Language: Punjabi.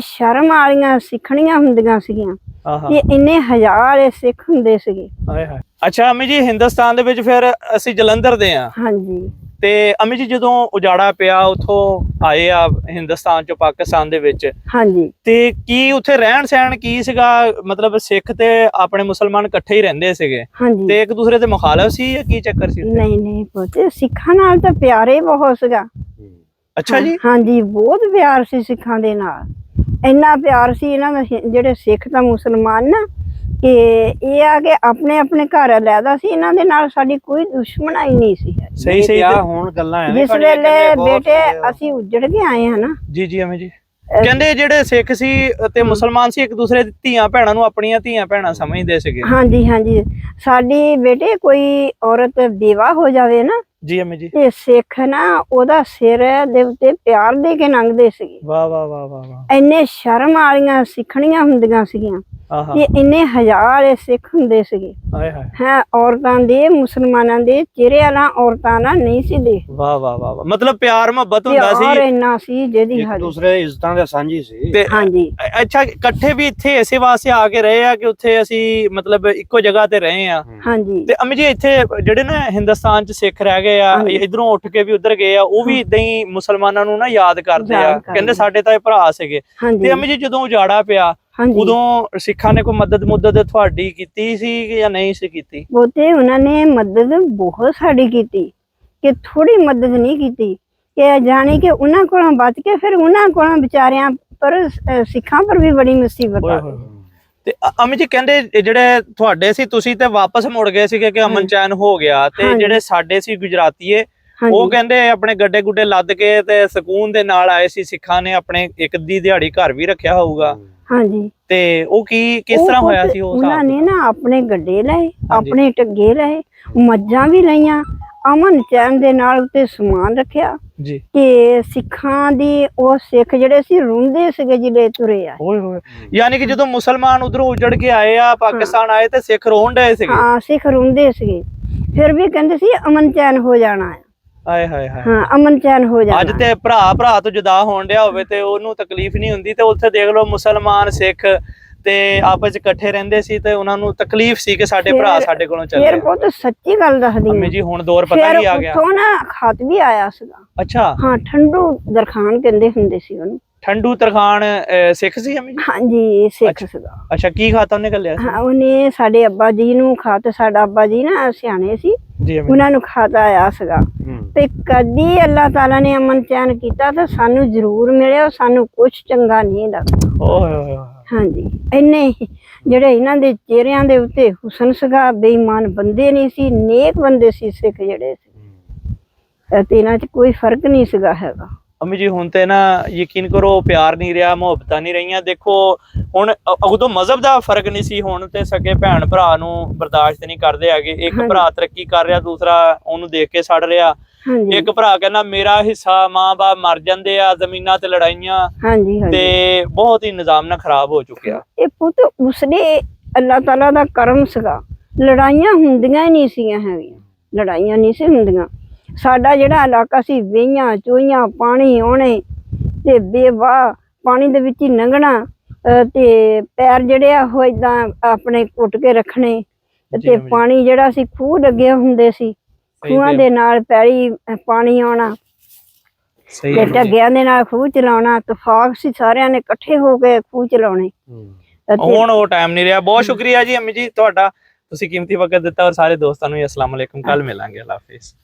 ਸ਼ਰਮ ਵਾਲੀਆਂ ਸਿੱਖਣੀਆਂ ਹੁੰਦੀਆਂ ਸੀਗੀਆਂ। ਆਹਾ। ਤੇ ਇੰਨੇ ਹਜ਼ਾਰ ਸਿੱਖ ਹੁੰਦੇ ਸੀਗੇ। ਹਾਏ ਹਾਏ। ਅੱਛਾ ਅਮੀ ਜੀ ਹਿੰਦੁਸਤਾਨ ਦੇ ਵਿੱਚ ਫਿਰ ਅਸੀਂ ਜਲੰਧਰ ਦੇ ਆ। ਹਾਂਜੀ। ਤੇ ਅਮੀ ਜੀ ਜਦੋਂ ਉਜਾੜਾ ਪਿਆ ਉਥੋਂ ਆਏ ਆ ਹਿੰਦੁਸਤਾਨ ਚੋਂ ਪਾਕਿਸਤਾਨ ਦੇ ਵਿੱਚ। ਹਾਂਜੀ। ਤੇ ਕੀ ਉੱਥੇ ਰਹਿਣ ਸਹਿਣ ਕੀ ਸੀਗਾ? ਮਤਲਬ ਸਿੱਖ ਤੇ ਆਪਣੇ ਮੁਸਲਮਾਨ ਇਕੱਠੇ ਹੀ ਰਹਿੰਦੇ ਸੀਗੇ। ਹਾਂਜੀ। ਤੇ ਇੱਕ ਦੂਸਰੇ ਦੇ ਮੁਖਾਲਫ ਸੀ ਜਾਂ ਕੀ ਚੱਕਰ ਸੀ ਉੱਥੇ? ਨਹੀਂ ਨਹੀਂ ਪੁੱਤ ਸਿੱਖਾਂ ਨਾਲ ਤਾਂ ਪਿਆਰੇ ਬਹੁਤ ਸੀਗਾ। ਅੱਛਾ ਜੀ। ਹਾਂਜੀ ਬਹੁਤ ਪਿਆਰ ਸੀ ਸਿੱਖਾਂ ਦੇ ਨਾਲ। ਇੰਨਾ ਪਿਆਰ ਸੀ ਇਹਨਾਂ ਦਾ ਸਿ- ਜਿਹੜੇ ਸਿੱਖ ਤਾਂ ਮੁਸਲਮਾਨ ਨਾ ਕਿ ਇਹ ਆ ਕਿ ਆਪਣੇ ਆਪਣੇ ਘਰ ਲੈਦਾ ਸੀ ਇਹਨਾਂ ਦੇ ਨਾਲ ਸਾਡੀ ਕੋਈ ਦੁਸ਼ਮਣਾਈ ਨਹੀਂ ਸੀ ਸਹੀ ਸਹੀ ਤੇ- ਹੁਣ ਗੱਲਾਂ ਐਵੇਂ ਜਿਸ ਵੇਲੇ ਕਹਿੰਦੇ ਬਹੁਤ ਬੇਟੇ। ਅਸੀਂ ਉੱਜੜ ਕੇ ਆਏ ਹਾਂ ਨਾ। ਜੀ ਜੀ ਅਮੀ ਜੀ। ਕਹਿੰਦੇ ਜਿਹੜੇ ਸਿੱਖ ਸੀ ਤੇ ਮੁਸਲਮਾਨ ਸੀ ਇੱਕ ਦੂਸਰੇ ਦੀ ਧੀਆਂ ਭੈਣਾਂ ਨੂੰ ਆਪਣੀਆਂ ਧੀਆਂ ਭੈਣਾਂ ਸਮਝਦੇ ਸੀਗੇ। ਹਾਂਜੀ ਹਾਂਜੀ। ਸਾਡੀ ਬੇਟੇ ਕੋਈ ਔਰਤ ਦੇਵਾ ਹੋ ਜਾਵੇ ਨਾ ਜੀ ਅਮੀ ਜੀ। ਤੇ ਸਿੱਖ ਨਾ ਉਹਦਾ ਸਿਰ ਦੇ ਉੱਤੇ ਪਿਆਰ ਦੇ ਕੇ ਲੰਘਦੇ ਵਾਹ ਵਾਹ ਵਾਹ ਵਾਹ ਵਾਹ। ਇੰਨੇ ਸ਼ਰਮ ਵਾਲੀਆਂ ਸਿੱਖਣੀਆਂ ਹੁੰਦੀਆਂ ਸੀਗੀਆਂ। ਆਹਾ। ਤੇ ਇੰਨੇ ਹਜ਼ਾਰ ਸਿੱਖ ਹੁੰਦੇ ਸੀਗੇ। ਹਾਏ ਹਾਏ। ਹੈ ਔਰਤਾਂ ਦੇ ਮੁਸਲਮਾਨਾਂ ਦੇ ਚਿਹਰੇ ਵਾਲਾ ਔਰਤਾਂ ਨਾਲ ਨਹੀਂ ਸੀ ਦੇ। ਵਾਹ ਵਾਹ ਵਾਹ। ਮਤਲਬ ਪਿਆਰ ਮੁਹੱਬਤ ਹੁੰਦਾ ਸੀ। ਇੰਨਾ ਸੀ ਜਿਹਦੀ ਹੱਦ ਦੂਸਰੇ ਇੱਜ਼ਤਾਂ ਦੇ ਸਾਂਝੀ ਸੀ। ਤੇ ਹਾਂਜੀ। ਅੱਛਾ ਇਕੱਠੇ ਵੀ ਇੱਥੇ ਇਸੇ ਵਾਸਤੇ ਆ ਕੇ ਰਹੇ ਆ ਕਿ ਉੱਥੇ ਅਸੀਂ ਮਤਲਬ ਇੱਕੋ ਜਗ੍ਹਾ ਤੇ ਰਹੇ ਆ? ਹਾਂਜੀ। ਤੇ ਅਮੀ ਜੀ ਇੱਥੇ ਜਿਹੜੇ ਨਾ ਹਿੰਦੁਸਤਾਨ ਚ ਸਿੱਖ ਰਹਿ ਗਏ ਆ। ਇਧਰੋਂ ਉੱਠ ਕੇ ਵੀ ਉਧਰ ਗਏ ਆ ਉਹ ਵੀ ਇਦਾਂ ਹੀ ਮੁਸਲਮਾਨਾਂ ਨੂੰ ਨਾ ਯਾਦ ਕਰਦੇ ਆ। ਕਹਿੰਦੇ। ਸਾਡੇ ਤਾਂ ਇਹ ਭਰਾ ਸੀਗੇ। ਤੇ ਅਮੀ ਜੀ ਜਦੋਂ ਉਜਾੜਾ ਪਿਆ ਉਦੋਂ ਸਿੱਖਾਂ ਨੇ ਕੋਈ ਮਦਦ ਮੁੱਦਦ ਤੁਹਾਡੀ ਕੀਤੀ ਸੀ ਕਿ ਜਾਂ ਨਹੀਂ ਸੀ ਕੀਤੀ? ਉਹਤੇ ਉਹਨਾਂ ਨੇ ਮਦਦ ਬਹੁਤ ਸਾਡੀ ਕੀਤੀ ਕਿ ਥੋੜੀ ਮਦਦ ਨਹੀਂ ਕੀਤੀ ਕਿ ਜਾਣੇ ਕਿ ਉਹਨਾਂ ਕੋਲੋਂ ਬਚ ਕੇ ਫਿਰ ਉਹਨਾਂ ਕੋਲੋਂ ਵਿਚਾਰਿਆਂ ਪਰ ਸਿੱਖਾਂ ਪਰ ਵੀ ਬੜੀ ਮੁਸੀਬਤ ਆ। ਤੇ ਅਮੀ ਜੀ ਕਹਿੰਦੇ ਜਿਹੜੇ ਤੁਹਾਡੇ ਸੀ ਤੁਸੀਂ ਤੇ ਵਾਪਸ ਮੁੜ ਗਏ ਸੀਗੇ ਕਿ ਅਮਨ। ਚੈਨ ਹੋ ਗਿਆ ਤੇ। ਜਿਹੜੇ ਸਾਡੇ ਸੀ ਗੁਜਰਾਤੀਏ ਉਹ ਕਹਿੰਦੇ ਆਪਣੇ ਗੱਡੇ ਗੁੱਡੇ ਲੱਦ ਕੇ ਤੇ ਸਕੂਨ ਦੇ ਨਾਲ ਆਏ ਸੀ ਸਿੱਖਾਂ ਨੇ ਆਪਣੇ ਇੱਕ ਦੀ ਦਿਹਾੜੀ ਘਰ ਵੀ ਰੱਖਿਆ ਹੋਊਗਾ। ਹਾਂਜੀ। ਤੇ ਉਹ ਕੀ ਕਿਸ ਉਹ ਤਰ੍ਹਾਂ ਹੋਇਆ ਸੀ ਉਹ ਉਹਨਾਂ ਹਿਸਾਬ ਨੇ ਨਾ ਆਪਣੇ ਗੱਡੇ ਲਏ ਆਪਣੇ ਟੱਗੇ ਲਏ ਮੱਝਾਂ ਵੀ ਲਈਆਂ ਅਮਨ ਚੈਨ ਦੇ ਨਾਲ ਉੱਤੇ ਸਮਾਨ ਰੱਖਿਆ। ਜੀ। ਕਿ ਸਿੱਖਾਂ ਦੀ ਉਹ ਸਿੱਖ ਜਿਹੜੇ ਸੀ ਰੁੰਦੇ ਸੀਗੇ ਜਿਹੜੇ ਤੁਰੇ ਆ। ਓਏ ਹੋਏ। ਯਾਨੀ ਕਿ ਜਦੋਂ ਮੁਸਲਮਾਨ ਉਧਰੋਂ ਉਜੜ ਕੇ ਆਏ ਆ ਪਾਕਿਸਤਾਨ ਆਏ ਤੇ ਸਿੱਖ ਰੋਣ ਡਏ ਸੀਗੇ? ਹਾਂ ਸਿੱਖ ਰੁੰਦੇ ਸੀਗੇ। ਫਿਰ ਵੀ ਕਹਿੰਦੇ ਸੀ ਅਮਨ ਚੈਨ ਹੋ ਜਾਣਾ ਹੈ ਹਾਏ ਹਾਏ ਹਾਏ ਹਾਂ ਅਮਨ ਚੈਨ ਹੋ ਜਾਣਾ ਅੱਜ ਤੇ ਭਰਾ ਭਰਾ ਤੋਂ ਜੁਦਾ ਹੋਣ ਡਿਆ ਹੋਵੇ ਤੇ ਉਹਨੂੰ ਤਕਲੀਫ ਨਹੀਂ ਹੁੰਦੀ ਤੇ ਉੱਥੇ ਦੇਖ ਲਓ ਮੁਸਲਮਾਨ ਸਿੱਖ ਤੇ ਆਪਸ ਚ ਇਕੱਠੇ ਰਹਿੰਦੇ ਸੀ ਤੇ ਉਹਨਾਂ ਨੂੰ ਤਕਲੀਫ ਸੀ ਕਿ ਸਾਡੇ ਭਰਾ ਫਿਰ- ਸਾਡੇ ਕੋਲੋਂ ਚੱਲੇ। ਫਿਰ ਬਹੁਤ ਸੱਚੀ ਗੱਲ ਦੱਸਦੀ ਅੰਮੀ ਜੀ ਹੁਣ ਦੌਰ ਪਤਾ ਫਿਰ ਕੀ ਆ ਗਿਆ। ਉੱਥੋਂ ਨਾ ਖਤ ਵੀ ਆਇਆ ਸੀਗਾ। ਅੱਛਾ। ਹਾਂ ਠੰਡੂ ਦਰਖਾਨ ਕਹਿੰਦੇ ਹੁੰਦੇ ਸੀ ਉਹਨੂੰ। ਠੰਡੂ ਤਰਖਾਨ ਸਿੱਖ ਸੀ ਅੰਮੀ ਜੀ? ਹਾਂਜੀ ਸਿੱਖ। ਸੀਗਾ। ਅੱਛਾ ਕੀ ਖਾਤਾ ਉਹਨੇ ਕੱਲਿਆ ਸੀ? ਉਹਨੇ ਸਾਡੇ ਅੱਬਾ ਜੀ ਨੂੰ ਖਤ ਸਾਡਾ ਅੱਬਾ ਜੀ ਨਾ ਸਿਆਣੇ ਸੀ। ਉਹਨਾਂ ਨੂੰ ਖਤ ਆਇਆ ਸੀਗਾ। ਤੇ ਕਦੀ ਅੱਲਾਹ ਤਾਲਾ ਨੇ ਅਮਨ ਚੈਨ ਕੀਤਾ ਤਾਂ ਸਾਨੂੰ ਜ਼ਰੂਰ ਮਿਲਿਆ ਸਾਨੂੰ ਕੁਝ ਚੰਗਾ ਨਹੀਂ ਲੱਗਾ ਓਏ ਹੋਏ ਹੋਏ ਹਾਂਜੀ। ਇੰਨੇ ਜਿਹੜੇ ਇਹਨਾਂ ਦੇ ਚਿਹਰਿਆਂ ਦੇ ਉੱਤੇ ਹੁਸਨ ਸੀਗਾ ਬੇਈਮਾਨ ਬੰਦੇ ਨਹੀਂ ਸੀ ਨੇਕ ਬੰਦੇ ਸੀ ਸਿੱਖ ਜਿਹੜੇ ਸੀ। ਤੇ ਇਹਨਾਂ 'ਚ ਕੋਈ ਫ਼ਰਕ ਨਹੀਂ ਸੀਗਾ ਹੈਗਾ। ਅੰਮੀ ਜੀ ਹੁਣ ਤੇ ਨਾ ਯਕੀਨ ਕਰੋ ਪਿਆਰ ਨਹੀਂ ਰਿਹਾ ਮੁਹੱਬਤਾਂ ਨਹੀਂ ਰਹੀਆਂ। ਦੇਖੋ ਹੁਣ ਅ- ਉਦੋਂ ਮਜ਼ਹਬ ਦਾ ਫ਼ਰਕ ਨਹੀਂ ਸੀ ਹੁਣ ਤੇ ਸਕੇ ਭੈਣ ਭਰਾ ਨੂੰ ਬਰਦਾਸ਼ਤ ਨਹੀਂ ਕਰਦੇ ਹੈਗੇ। ਇੱਕ। ਭਰਾ ਤਰੱਕੀ ਕਰ ਰਿਹਾ ਦੂਸਰਾ ਉਹਨੂੰ ਦੇਖ ਕੇ ਸੜ ਰਿਹਾ। ਇੱਕ ਭਰਾ ਕਹਿੰਦਾ ਮੇਰਾ ਹਿੱਸਾ ਮਾਂ-ਬਾਪ ਮਰ ਜਾਂਦੇ ਆ ਜ਼ਮੀਨਾਂ ਤੇ ਲੜਾਈਆਂ ਹਾਂਜੀ ਹਾਂਜੀ। ਤੇ ਬਹੁਤ ਹੀ ਨਿਜ਼ਾਮ ਨਾਲ ਖਰਾਬ ਹੋ ਚੁੱਕਿਆ। ਇਹ ਪੁੱਤ ਉਸਨੇ ਅੱਲਾਹ ਤਾਲਾ ਦਾ ਕਰਮ ਸੀਗਾ। ਲੜਾਈਆਂ ਹੁੰਦੀਆਂ ਹੀ ਨਹੀਂ ਸੀਗੀਆਂ ਹੈਗੀਆਂ। ਲੜਾਈਆਂ ਨਹੀਂ ਸੀ ਹੁੰਦੀਆਂ। ਸਾਡਾ ਜਿਹੜਾ ਇਲਾਕਾ ਸੀ ਵੇਈਆਂ ਚੋਈਆਂ ਪਾਣੀ ਆਉਣੇ ਤੇ ਬੇਵਾਹ ਪਾਣੀ ਦੇ ਵਿੱਚ ਹੀ ਲੰਘਣਾ ਅਹ ਤੇ ਪੈਰ ਜਿਹੜੇ ਆ ਉਹ ਇਦਾਂ ਆਪਣੇ ਘੁੱਟ ਕੇ ਰੱਖਣੇ ਤੇ। ਪਾਣੀ ਜਿਹੜਾ ਸੀ ਖੂਹ ਲੱਗੇ ਹੁੰਦੇ ਸੀ। ਖੂਹਾਂ ਦੇ ਨਾਲ ਪੈਰੀ ਅਹ ਪਾਣੀ ਆਉਣਾ। ਸਹੀ ਤੇ। ਢੱਗਿਆਂ ਦੇ ਨਾਲ ਖੂਹ ਚਲਾਉਣਾ। ਤਫਾਕ ਸੀ ਸਾਰਿਆਂ ਨੇ ਇਕੱਠੇ ਹੋ ਕੇ ਖੂਹ ਚਲਾਉਣੇ। ਹੁਣ ਉਹ ਟਾਈਮ ਨਹੀਂ ਰਿਹਾ। ਬਹੁਤ ਸ਼ੁਕਰੀਆ ਜੀ ਅੰਮੀ ਜੀ ਤੁਹਾਡਾ। ਤੁਸੀਂ ਕੀਮਤੀ ਵਕਤ ਦਿੱਤਾ ਔਰ ਸਾਰੇ ਦੋਸਤਾਂ ਨੂੰ ਅਸਲਾਮ ਅਲੈਕੁਮ। ਕੱਲ ਮਿਲਾਂਗੇ। ਅੱਲਾਹ ਹਾਫਿਜ਼।